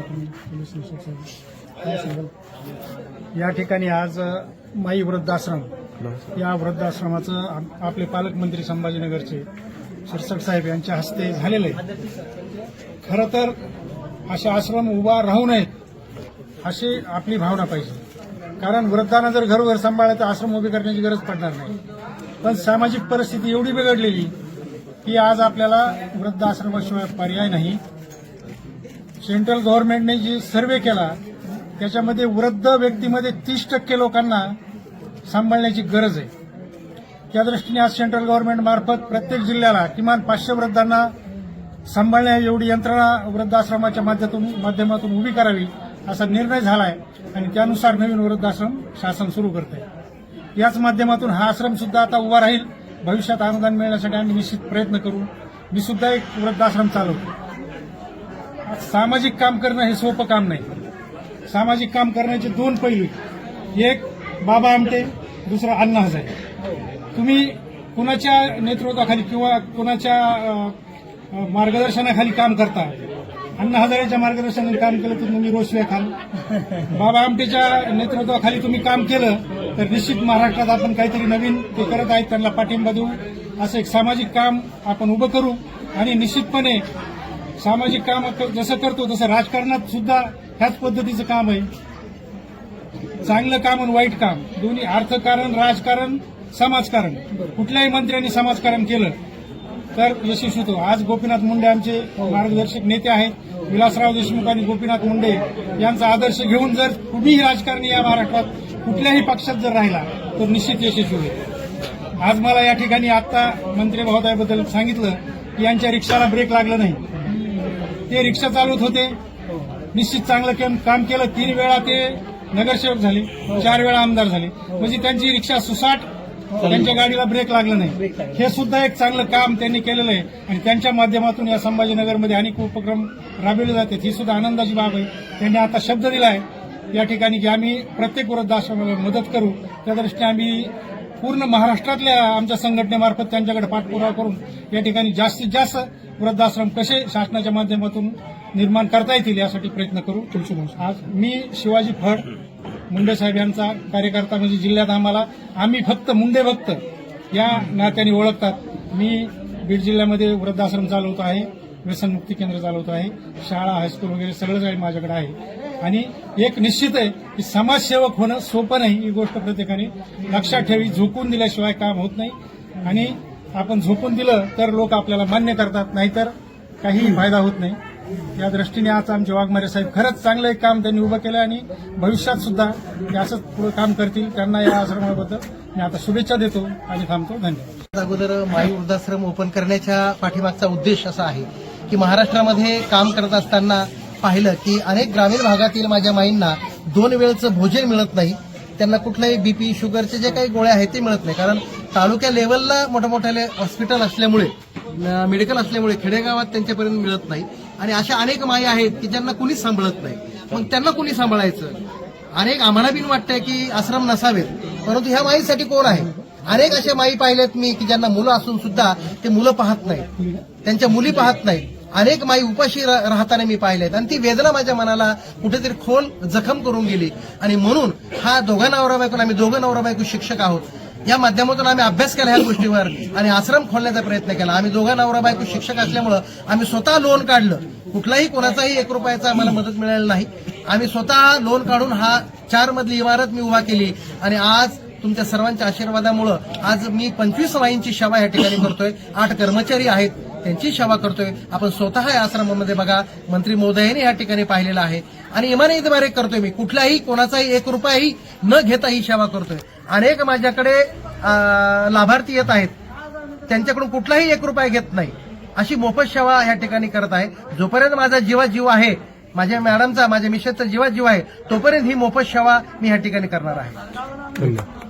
Police निरीक्षक या ठिकाणी आज माई वृद्धाश्रम. या वृद्धाश्रमाचं आप- आपले पालकमंत्री संभाजीनगरचे शिरसट साहेब यांच्या हस्ते झालेलं खरं तर असे आश्रम उभा राहू नयेत अशी आपली भावना पाहिजे. कारण वृद्धांना जर घरोघर सांभाळलं तर आश्रम उभे करण्याची गरज पडणार नाही. पण सामाजिक परिस्थिती एवढी बिघडलेली की आज आपल्याला वृद्ध आश्रमाशिवाय पर्याय नाही. सेंट्रल गव्हर्नमेंटने जी सर्वे केला त्याच्यामध्ये वृद्ध व्यक्तीमध्ये तीस टक्के लोकांना सांभाळण्याची गरज आहे. त्या दृष्टीने आज सेंट्रल गव्हर्नमेंट मार्फत प्रत्येक जिल्ह्याला किमान पाचशे वृद्धांना सांभाळण्या एवढी यंत्रणा वृद्धाश्रमाच्या माध्यमातून माध्यमातून उभी करावी असा निर्णय झाला आहे आणि त्यानुसार नवीन वृद्धाश्रम शासन सुरू करत आहे याच माध्यमातून हा आश्रम सुद्धा आता उभा राहील. भविष्यात अनुदान मिळण्यासाठी आम्ही निश्चित प्रयत्न करू. मी सुद्धा एक वृद्धाश्रम चालवतो. सामाजिक काम करणं हे सोपं काम नाही. सामाजिक काम करण्याचे दोन पैलू एक बाबा आमटे दुसरा अण्णा हजारे. तुम्ही कुणाच्या नेतृत्वाखाली किंवा कुणाच्या मार्गदर्शनाखाली काम करता? अण्णा हजारेच्या मार्गदर्शनाने काम केलं तर तुम्ही रोषवे खाल. बाबा आमटेच्या नेतृत्वाखाली तुम्ही काम केलं तर निश्चित महाराष्ट्रात आपण काहीतरी नवीन ते करत आहेत त्यांना पाठिंबा देऊ. असं एक सामाजिक काम आपण उभं करू आणि निश्चितपणे सामाजिक काम जसं करतो तसं राजकारणात सुद्धा ह्याच पद्धतीचं काम आहे. चांगलं काम आणि वाईट काम. दोन्ही अर्थकारण राजकारण समाजकारण. कुठल्याही मंत्र्यांनी समाजकारण केलं तर यशस्वी होतो. आज गोपीनाथ मुंडे आमचे मार्गदर्शक नेते आहेत. विलासराव देशमुख आणि गोपीनाथ मुंडे यांचा आदर्श घेऊन जर कुणीही राजकारणी या महाराष्ट्रात कुठल्याही पक्षात जर राहिला तर निश्चित यशस्वी होईल. आज मला या ठिकाणी आता मंत्री महोदयाबद्दल सांगितलं की यांच्या रिक्षाला ब्रेक लागला नाही. ते रिक्षा चालवत होते. निश्चित चांगलं केम- केलं. तीन वेळा ते नगरसेवक झाले. चार वेळा आमदार झाले. म्हणजे त्यांची रिक्षा सुसाट त्यांच्या गाडीला ब्रेक लागला नाही. हे सुद्धा एक चांगलं काम त्यांनी केलेलं आहे. आणि त्यांच्या माध्यमातून या संभाजीनगरमध्ये अनेक उपक्रम राबवले जातात. ही सुद्धा आनंदाची बाब आहे. त्यांनी आता शब्द दिला आहे. या ठिकाणी की आम्ही प्रत्येक वृद्धाश्रमाला मदत करू. त्या दृष्टीने आम्ही पूर्ण महाराष्ट्रातल्या आमच्या संघटनेमार्फत त्यांच्याकडे पाठपुरावा करून या ठिकाणी जास्तीत जास्त वृद्धाश्रम कसे शासनाच्या माध्यमातून निर्माण करता येतील यासाठी प्रयत्न करू. आज मी शिवाजी फड मुंडे साहेब यांचा कार्यकर्ता म्हणजे जिल्ह्यात आम्हाला आम्ही फक्त मुंडे भक्त या नात्याने ओळखतात. मी बीड जिल्ह्यामध्ये वृद्धाश्रम चालवतो आहे व्यसनमुक्ती केंद्र चालवतो आहे शाळा हायस्कूल वगैरे सगळं काही माझ्याकडे आहे. आणि एक निश्चित आहे की समाजसेवक होणं सोपं नाही ही गोष्ट प्रत्येकाने लक्षात ठेवी झोकून दिल्याशिवाय काम होत नाही. आणि आपण झोपून दिलं तर लोक आपल्याला मान्य करतात नाहीतर काही फायदा होत नाही. या दृष्टीने आज आमचे वाघमारे साहेब खरंच चांगलं एक काम त्यांनी उभं केलं आणि भविष्यात सुद्धा ते असंच पुढे काम करतील त्यांना या आश्रमाबद्दल मी आता शुभेच्छा देतो आणि थांबतो. धन्यवाद. अगोदर माई वृद्धाश्रम ओपन करण्याच्या पाठीमागचा उद्देश असा आहे की महाराष्ट्रामध्ये काम करत असताना पाहिलं की अनेक ग्रामीण भागातील माझ्या माईंना दोन वेळचं भोजन मिळत नाही. त्यांना कुठलंही बीपी शुगरचे जे काही गोळ्या आहेत ते मिळत नाही. कारण तालुक्या लेवलला मोठ्या हॉस्पिटल असल्यामुळे मेडिकल असल्यामुळे खेडेगावात त्यांच्यापर्यंत मिळत नाही. आणि अशा अनेक माई आहेत की ज्यांना कुणीच सांभाळत नाही. मग त्यांना कुणी सांभाळायचं? अनेक आम्हाला बिन वाटतंय की आश्रम नसावेत. परंतु ह्या माईसाठी कोण आहे? अनेक अशा माई पाहिल्यात मी की ज्यांना मुलं असून सुद्धा ते मुलं पाहत नाहीत. त्यांच्या मुली पाहत नाहीत. अनेक माई उपाशी राहताना मी पाहिलेत. आणि ती वेदना माझ्या मनाला कुठेतरी खोल जखम करून गेली. आणि म्हणून हा दोघा नवरा बायको आम्ही दोघं नवरा बायको शिक्षक आहोत. या माध्यमातून आम्ही अभ्यास केला ह्या गोष्टीवर आणि आश्रम खोलण्याचा प्रयत्न केला. आम्ही दोघा नवरा बायको शिक्षक असल्यामुळं आम्ही स्वतः लोन काढलं. कुठलाही कोणाचाही एक रुपयाचा आम्हाला मदत मिळाली नाही. आम्ही स्वतः लोन काढून हा चार मधली इमारत मी उभा केली आणि आज तुमच्या सर्वांच्या आशीर्वादामुळं आज मी पंचवीस वाईंची सेवा या ठिकाणी करतोय आठ कर्मचारी आहेत. त्यांची सेवा करतोय. आपण स्वतः या आश्रमामध्ये बघा मंत्री मोदयांनी या ठिकाणी पाहिलेलं आहे. आणि इमानीद्वारे करतोय मी. कुठलाही कोणाचाही एक रुपयाही न घेता ही सेवा करतोय. अनेक माझ्याकडे लाभार्थी येत आहेत. त्यांच्याकडून कुठलाही एक रुपया घेत नाही. अशी मोफत सेवा या ठिकाणी करत आहे. जोपर्यंत माझा जीवा जीव आहे माझ्या मॅडमचा माझ्या मिसेसचा जीवा जीव आहे तोपर्यंत ही मोफत सेवा मी या ठिकाणी करणार आहे. धन्यवाद.